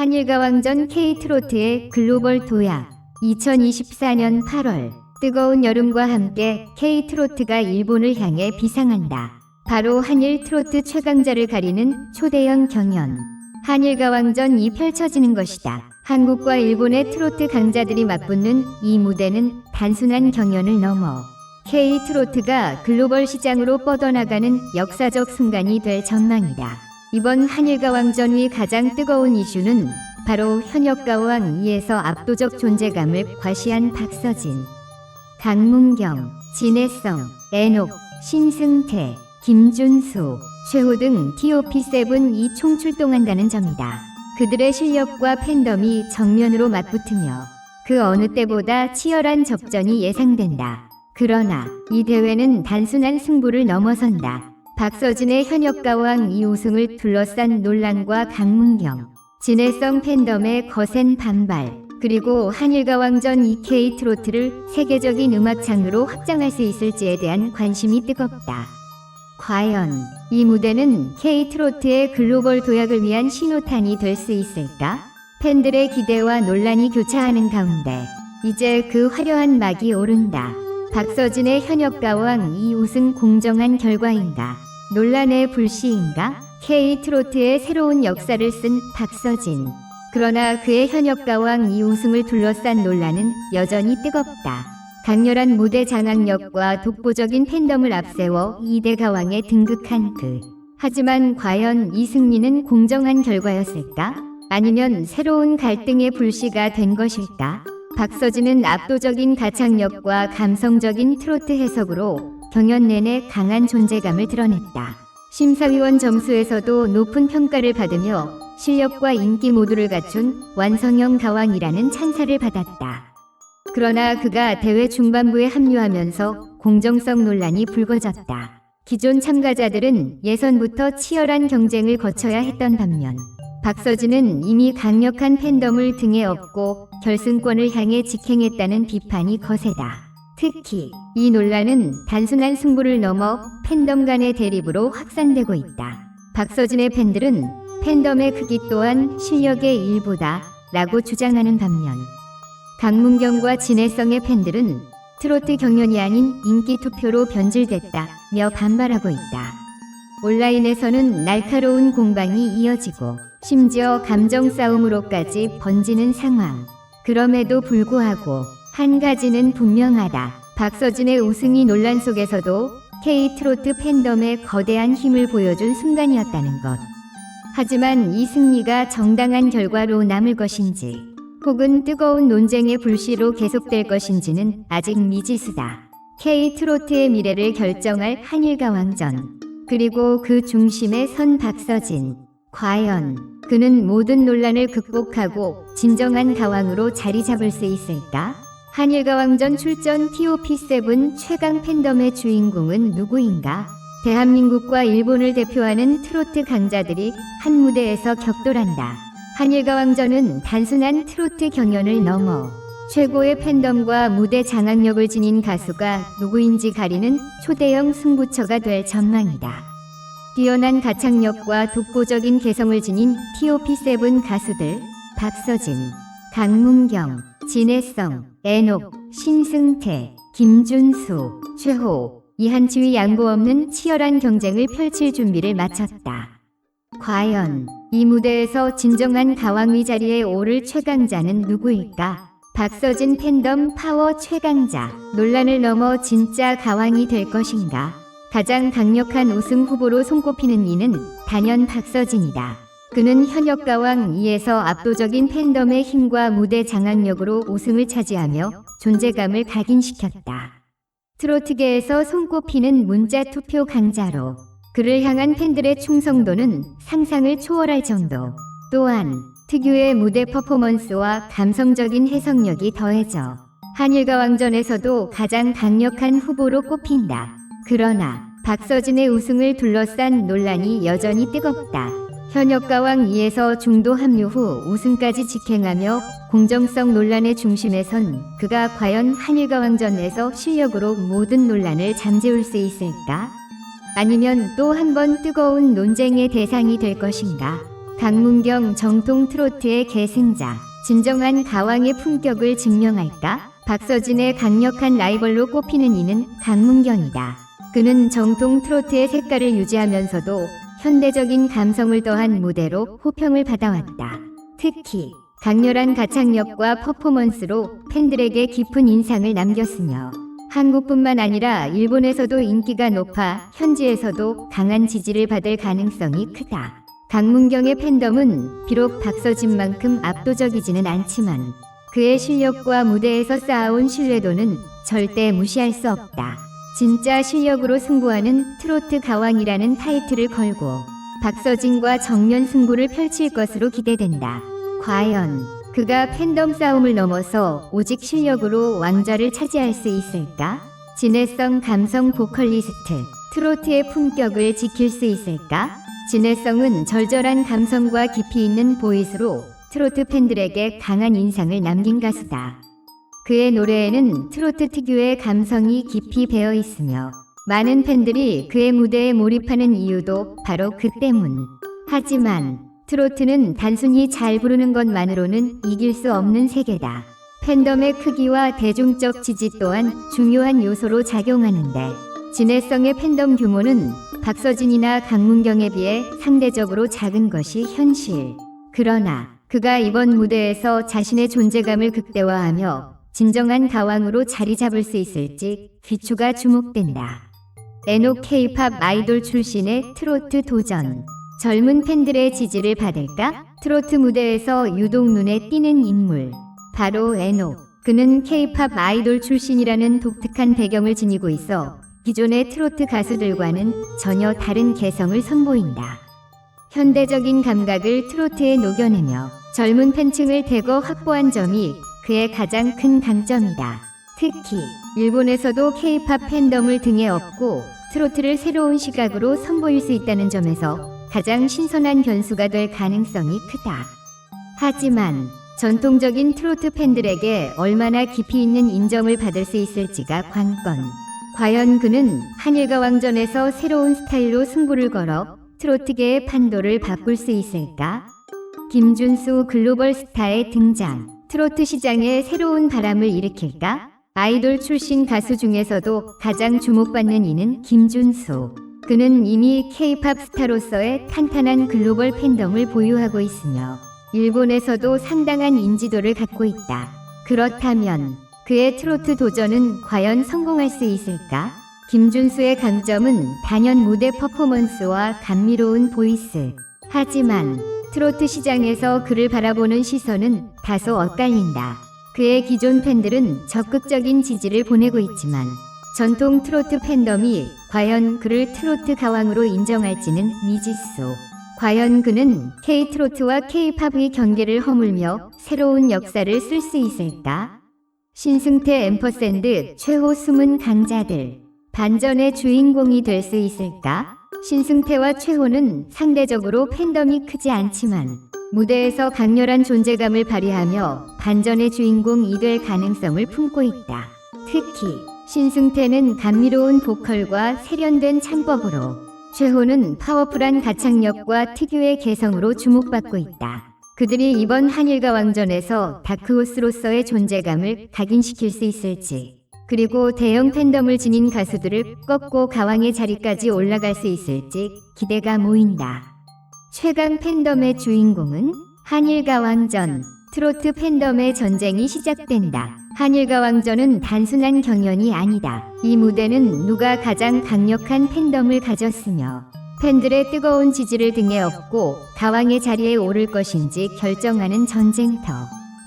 한일가왕전 K트로트의 글로벌 도약 2024년 8월 뜨거운 여름과 함께 K트로트가 일본을 향해 비상한다. 바로 한일 트로트 최강자를 가리는 초대형 경연. 한일가왕전이 펼쳐지는 것이다. 한국과 일본의 트로트 강자들이 맞붙는 이 무대는 단순한 경연을 넘어 K트로트가 글로벌 시장으로 뻗어나가는 역사적 순간이 될 전망이다. 이번 한일가왕전 위 가장 뜨거운 이슈는 바로 현역 가왕 2에서 압도적 존재감을 과시한 박서진, 강문경, 진해성, 애녹, 신승태, 김준수, 최호 등 TOP7 이 총출동한다는 점이다. 그들의 실력과 팬덤이 정면으로 맞붙으며 그 어느 때보다 치열한 접전이 예상된다. 그러나 이 대회는 단순한 승부를 넘어선다. 박서진의 현역가왕 이 우승을 둘러싼 논란과 강문경, 진해성 팬덤의 거센 반발, 그리고 한일가왕전 EK 트로트를 세계적인 음악 장르로 확장할 수 있을지에 대한 관심이 뜨겁다. 과연 이 무대는 K-트로트의 글로벌 도약을 위한 신호탄이 될 수 있을까? 팬들의 기대와 논란이 교차하는 가운데 이제 그 화려한 막이 오른다. 박서진의 현역가왕 이 우승 공정한 결과인가? 논란의 불씨인가? K-트로트의 새로운 역사를 쓴 박서진. 그러나 그의 현역 가왕 이 우승을 둘러싼 논란은 여전히 뜨겁다. 강렬한 무대 장악력과 독보적인 팬덤을 앞세워 2대 가왕에 등극한 그. 하지만 과연 이 승리는 공정한 결과였을까? 아니면 새로운 갈등의 불씨가 된 것일까? 박서진은 압도적인 가창력과 감성적인 트로트 해석으로 경연 내내 강한 존재감을 드러냈다. 심사위원 점수에서도 높은 평가를 받으며 실력과 인기 모두를 갖춘 완성형 가왕이라는 찬사를 받았다. 그러나 그가 대회 중반부에 합류하면서 공정성 논란이 불거졌다. 기존 참가자들은 예선부터 치열한 경쟁을 거쳐야 했던 반면 박서진은 이미 강력한 팬덤을 등에 업고 결승권을 향해 직행했다는 비판이 거세다. 특히 이 논란은 단순한 승부를 넘어 팬덤 간의 대립으로 확산되고 있다. 박서진의 팬들은 팬덤의 크기 또한 실력의 일부다 라고 주장하는 반면 강문경과 진해성의 팬들은 트로트 경연이 아닌 인기 투표로 변질됐다며 반발하고 있다. 온라인에서는 날카로운 공방이 이어지고 심지어 감정 싸움으로까지 번지는 상황. 그럼에도 불구하고 한 가지는 분명하다. 박서진의 우승이 논란 속에서도 K-트로트 팬덤의 거대한 힘을 보여준 순간이었다는 것. 하지만 이 승리가 정당한 결과로 남을 것인지 혹은 뜨거운 논쟁의 불씨로 계속될 것인지는 아직 미지수다. K-트로트의 미래를 결정할 한일가왕전. 그리고 그 중심에 선 박서진. 과연 그는 모든 논란을 극복하고 진정한 가왕으로 자리 잡을 수 있을까? 한일가왕전 출전 TOP7 최강 팬덤의 주인공은 누구인가? 대한민국과 일본을 대표하는 트로트 강자들이 한 무대에서 격돌한다. 한일가왕전은 단순한 트로트 경연을 넘어 최고의 팬덤과 무대 장악력을 지닌 가수가 누구인지 가리는 초대형 승부처가 될 전망이다. 뛰어난 가창력과 독보적인 개성을 지닌 TOP7 가수들 박서진, 강문경, 진해성, 애녹, 신승태, 김준수, 최호, 이한치의 양보 없는 치열한 경쟁을 펼칠 준비를 마쳤다. 과연 이 무대에서 진정한 가왕위 자리에 오를 최강자는 누구일까? 박서진 팬덤 파워 최강자 논란을 넘어 진짜 가왕이 될 것인가? 가장 강력한 우승 후보로 손꼽히는 이는 단연 박서진이다. 그는 현역 가왕 2에서 압도적인 팬덤의 힘과 무대 장악력으로 우승을 차지하며 존재감을 각인시켰다. 트로트계에서 손꼽히는 문자 투표 강자로 그를 향한 팬들의 충성도는 상상을 초월할 정도. 또한 특유의 무대 퍼포먼스와 감성적인 해석력이 더해져 한일가 왕전에서도 가장 강력한 후보로 꼽힌다. 그러나 박서진의 우승을 둘러싼 논란이 여전히 뜨겁다. 현역가왕 2에서 중도 합류 후 우승까지 직행하며 공정성 논란의 중심에 선 그가 과연 한일가왕전에서 실력으로 모든 논란을 잠재울 수 있을까? 아니면 또 한 번 뜨거운 논쟁의 대상이 될 것인가? 강문경 정통 트로트의 계승자, 진정한 가왕의 품격을 증명할까? 박서진의 강력한 라이벌로 꼽히는 이는 강문경이다. 그는 정통 트로트의 색깔을 유지하면서도 현대적인 감성을 더한 무대로 호평을 받아왔다. 특히 강렬한 가창력과 퍼포먼스로 팬들에게 깊은 인상을 남겼으며 한국뿐만 아니라 일본에서도 인기가 높아 현지에서도 강한 지지를 받을 가능성이 크다. 강문경의 팬덤은 비록 박서진만큼 압도적이지는 않지만 그의 실력과 무대에서 쌓아온 신뢰도는 절대 무시할 수 없다. 진짜 실력으로 승부하는 트로트 가왕이라는 타이틀을 걸고 박서진과 정면 승부를 펼칠 것으로 기대된다. 과연 그가 팬덤 싸움을 넘어서 오직 실력으로 왕좌를 차지할 수 있을까? 진해성 감성 보컬리스트, 트로트의 품격을 지킬 수 있을까? 진해성은 절절한 감성과 깊이 있는 보이스로 트로트 팬들에게 강한 인상을 남긴 가수다. 그의 노래에는 트로트 특유의 감성이 깊이 배어 있으며 많은 팬들이 그의 무대에 몰입하는 이유도 바로 그 때문. 하지만 트로트는 단순히 잘 부르는 것만으로는 이길 수 없는 세계다. 팬덤의 크기와 대중적 지지 또한 중요한 요소로 작용하는데 진해성의 팬덤 규모는 박서진이나 강문경에 비해 상대적으로 작은 것이 현실. 그러나 그가 이번 무대에서 자신의 존재감을 극대화하며 진정한 가왕으로 자리 잡을 수 있을지 귀추가 주목된다. 에녹 케이팝 아이돌 출신의 트로트 도전. 젊은 팬들의 지지를 받을까? 트로트 무대에서 유독 눈에 띄는 인물. 바로 에녹. 그는 케이팝 아이돌 출신이라는 독특한 배경을 지니고 있어 기존의 트로트 가수들과는 전혀 다른 개성을 선보인다. 현대적인 감각을 트로트에 녹여내며 젊은 팬층을 대거 확보한 점이 그의 가장 큰 강점이다. 특히 일본에서도 케이팝 팬덤을 등에 업고 트로트를 새로운 시각으로 선보일 수 있다는 점에서 가장 신선한 변수가 될 가능성이 크다. 하지만 전통적인 트로트 팬들에게 얼마나 깊이 있는 인정을 받을 수 있을지가 관건. 과연 그는 한일과 왕전에서 새로운 스타일로 승부를 걸어 트로트계의 판도를 바꿀 수 있을까? 김준수 글로벌 스타의 등장. 트로트 시장에 새로운 바람을 일으킬까? 아이돌 출신 가수 중에서도 가장 주목받는 이는 김준수. 그는 이미 K-팝 스타로서의 탄탄한 글로벌 팬덤을 보유하고 있으며 일본에서도 상당한 인지도를 갖고 있다. 그렇다면 그의 트로트 도전은 과연 성공할 수 있을까? 김준수의 강점은 단연 무대 퍼포먼스와 감미로운 보이스. 하지만 트로트 시장에서 그를 바라보는 시선은 다소 엇갈린다. 그의 기존 팬들은 적극적인 지지를 보내고 있지만 전통 트로트 팬덤이 과연 그를 트로트 가왕으로 인정할지는 미지수. 과연 그는 K-트로트와 K-팝의 경계를 허물며 새로운 역사를 쓸 수 있을까? 신승태 앰퍼샌드 최호 숨은 강자들. 반전의 주인공이 될 수 있을까? 신승태와 최호는 상대적으로 팬덤이 크지 않지만 무대에서 강렬한 존재감을 발휘하며 반전의 주인공이 될 가능성을 품고 있다. 특히 신승태는 감미로운 보컬과 세련된 창법으로 최호는 파워풀한 가창력과 특유의 개성으로 주목받고 있다. 그들이 이번 한일과 왕전에서 다크호스로서의 존재감을 각인시킬 수 있을지 그리고 대형 팬덤을 지닌 가수들을 꺾고 가왕의 자리까지 올라갈 수 있을지 기대가 모인다. 최강 팬덤의 주인공은 한일가 왕전. 트로트 팬덤의 전쟁이 시작된다. 한일가 왕전은 단순한 경연이 아니다. 이 무대는 누가 가장 강력한 팬덤을 가졌으며 팬들의 뜨거운 지지를 등에 업고 가왕의 자리에 오를 것인지 결정하는 전쟁터.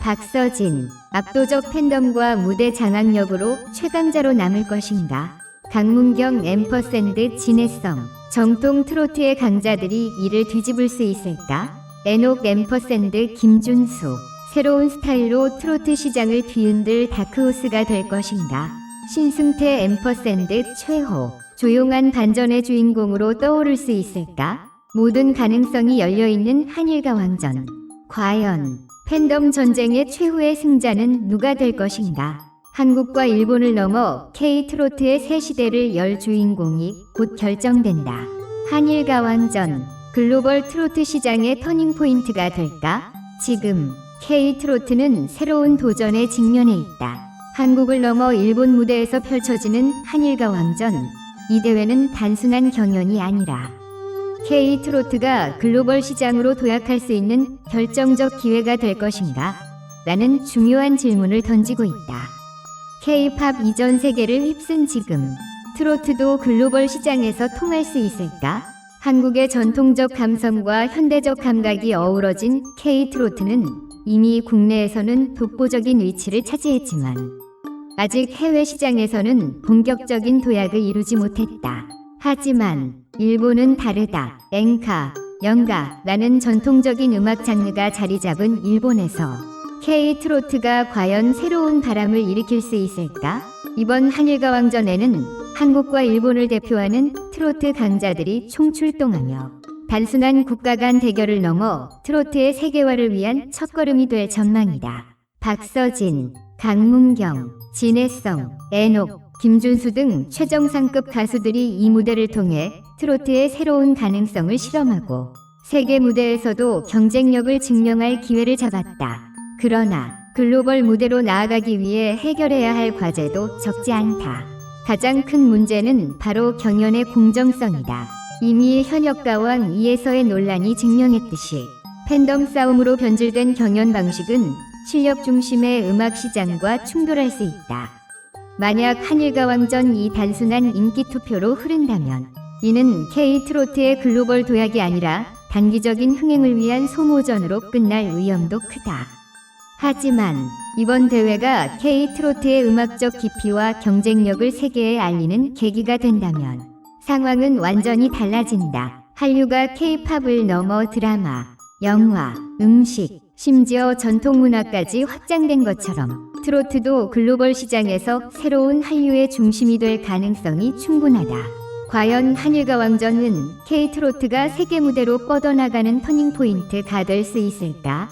박서진, 압도적 팬덤과 무대 장악력으로 최강자로 남을 것인가? 강문경 앰퍼샌드 진해성, 정통 트로트의 강자들이 이를 뒤집을 수 있을까? 에녹 앰퍼샌드 김준수, 새로운 스타일로 트로트 시장을 뒤흔들 다크호스가 될 것인가? 신승태 앰퍼샌드 최호, 조용한 반전의 주인공으로 떠오를 수 있을까? 모든 가능성이 열려있는 한일과 왕전. 과연 팬덤 전쟁의 최후의 승자는 누가 될 것인가? 한국과 일본을 넘어 K 트로트의 새 시대를 열 주인공이 곧 결정된다. 한일과 왕전. 글로벌 트로트 시장의 터닝 포인트가 될까? 지금 K 트로트는 새로운 도전에 직면해 있다. 한국을 넘어 일본 무대에서 펼쳐지는 한일과 왕전. 이 대회는 단순한 경연이 아니라 K 트로트가 글로벌 시장으로 도약할 수 있는 결정적 기회가 될 것인가? 라는 중요한 질문을 던지고 있다. K-팝 이전 세계를 휩쓴 지금 트로트도 글로벌 시장에서 통할 수 있을까? 한국의 전통적 감성과 현대적 감각이 어우러진 K-트로트는 이미 국내에서는 독보적인 위치를 차지했지만 아직 해외 시장에서는 본격적인 도약을 이루지 못했다. 하지만 일본은 다르다. 엔카, 연가라는 전통적인 음악 장르가 자리 잡은 일본에서 K-트로트가 과연 새로운 바람을 일으킬 수 있을까? 이번 한일과 왕전에는 한국과 일본을 대표하는 트로트 강자들이 총출동하며 단순한 국가 간 대결을 넘어 트로트의 세계화를 위한 첫걸음이 될 전망이다. 박서진, 강문경, 진혜성, 애녹, 김준수 등 최정상급 가수들이 이 무대를 통해 트로트의 새로운 가능성을 실험하고 세계 무대에서도 경쟁력을 증명할 기회를 잡았다. 그러나 글로벌 무대로 나아가기 위해 해결해야 할 과제도 적지 않다. 가장 큰 문제는 바로 경연의 공정성이다. 이미 현역 가왕 이에서의 논란이 증명했듯이 팬덤 싸움으로 변질된 경연 방식은 실력 중심의 음악 시장과 충돌할 수 있다. 만약 한일과 왕전 이 단순한 인기 투표로 흐른다면 이는 K-트로트의 글로벌 도약이 아니라 단기적인 흥행을 위한 소모전으로 끝날 위험도 크다. 하지만 이번 대회가 K-트로트의 음악적 깊이와 경쟁력을 세계에 알리는 계기가 된다면 상황은 완전히 달라진다. 한류가 K-팝을 넘어 드라마, 영화, 음식, 심지어 전통 문화까지 확장된 것처럼 트로트도 글로벌 시장에서 새로운 한류의 중심이 될 가능성이 충분하다. 과연 한일과 왕전은 K-트로트가 세계 무대로 뻗어나가는 터닝 포인트가 될 수 있을까?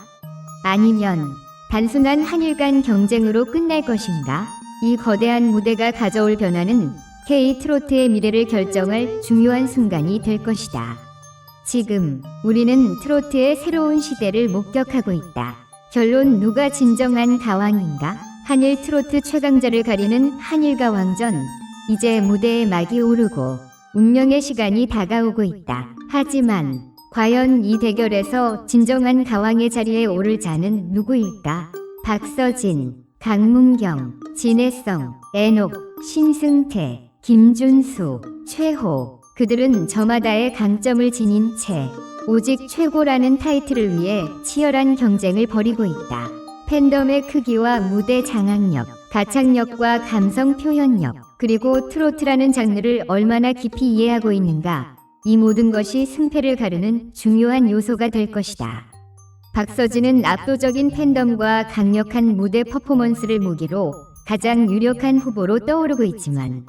아니면 단순한 한일 간 경쟁으로 끝날 것인가? 이 거대한 무대가 가져올 변화는 K-트로트의 미래를 결정할 중요한 순간이 될 것이다. 지금 우리는 트로트의 새로운 시대를 목격하고 있다. 결론 누가 진정한 가왕인가? 한일 트로트 최강자를 가리는 한일 가 왕전. 이제 무대에 막이 오르고 운명의 시간이 다가오고 있다. 하지만 과연 이 대결에서 진정한 가왕의 자리에 오를 자는 누구일까? 박서진, 강문경, 진혜성, 애녹, 신승태, 김준수, 최호. 그들은 저마다의 강점을 지닌 채 오직 최고라는 타이틀을 위해 치열한 경쟁을 벌이고 있다. 팬덤의 크기와 무대 장악력, 가창력과 감성 표현력, 그리고 트로트라는 장르를 얼마나 깊이 이해하고 있는가. 이 모든 것이 승패를 가르는 중요한 요소가 될 것이다. 박서진은 압도적인 팬덤과 강력한 무대 퍼포먼스를 무기로 가장 유력한 후보로 떠오르고 있지만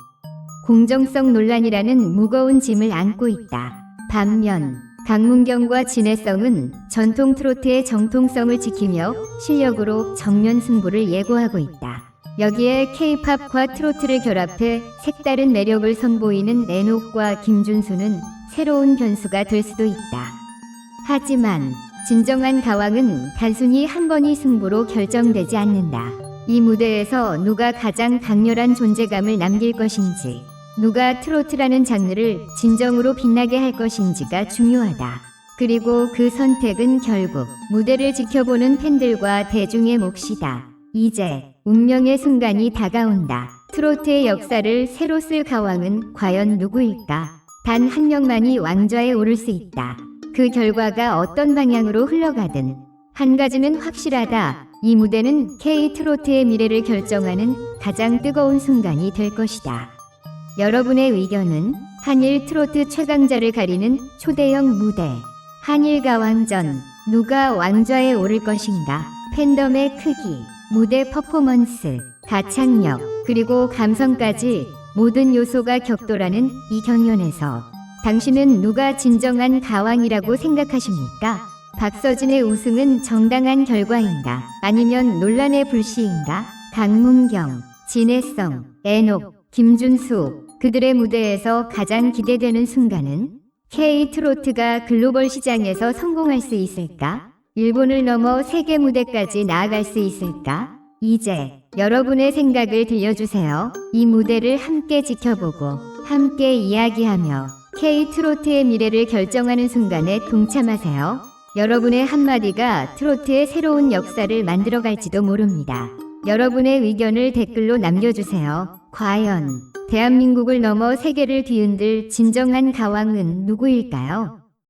공정성 논란이라는 무거운 짐을 안고 있다. 반면 강문경과 진해성은 전통 트로트의 정통성을 지키며 실력으로 정면 승부를 예고하고 있다. 여기에 K-팝과 트로트를 결합해 색다른 매력을 선보이는 애녹과 김준수는 새로운 변수가 될 수도 있다. 하지만 진정한 가왕은 단순히 한 번의 승부로 결정되지 않는다. 이 무대에서 누가 가장 강렬한 존재감을 남길 것인지, 누가 트로트라는 장르를 진정으로 빛나게 할 것인지가 중요하다. 그리고 그 선택은 결국 무대를 지켜보는 팬들과 대중의 몫이다. 이제 운명의 순간이 다가온다. 트로트의 역사를 새로 쓸 가왕은 과연 누구일까? 단 한 명만이 왕좌에 오를 수 있다. 그 결과가 어떤 방향으로 흘러가든 한 가지는 확실하다. 이 무대는 K 트로트의 미래를 결정하는 가장 뜨거운 순간이 될 것이다. 여러분의 의견은 한일 트로트 최강자를 가리는 초대형 무대 한일 가왕전 누가 왕좌에 오를 것인가 팬덤의 크기 무대 퍼포먼스 가창력 그리고 감성까지 모든 요소가 격돌하는 이 경연에서 당신은 누가 진정한 가왕이라고 생각하십니까? 박서진의 우승은 정당한 결과인가? 아니면 논란의 불씨인가? 강문경, 진혜성, 애녹, 김준수, 그들의 무대에서 가장 기대되는 순간은 K-트로트가 글로벌 시장에서 성공할 수 있을까? 일본을 넘어 세계 무대까지 나아갈 수 있을까? 이제 여러분의 생각을 들려주세요. 이 무대를 함께 지켜보고 함께 이야기하며 K-트로트의 미래를 결정하는 순간에 동참하세요. 여러분의 한마디가 트로트의 새로운 역사를 만들어갈지도 모릅니다. 여러분의 의견을 댓글로 남겨주세요. 과연 대한민국을 넘어 세계를 뒤흔들 진정한 가왕은 누구일까요?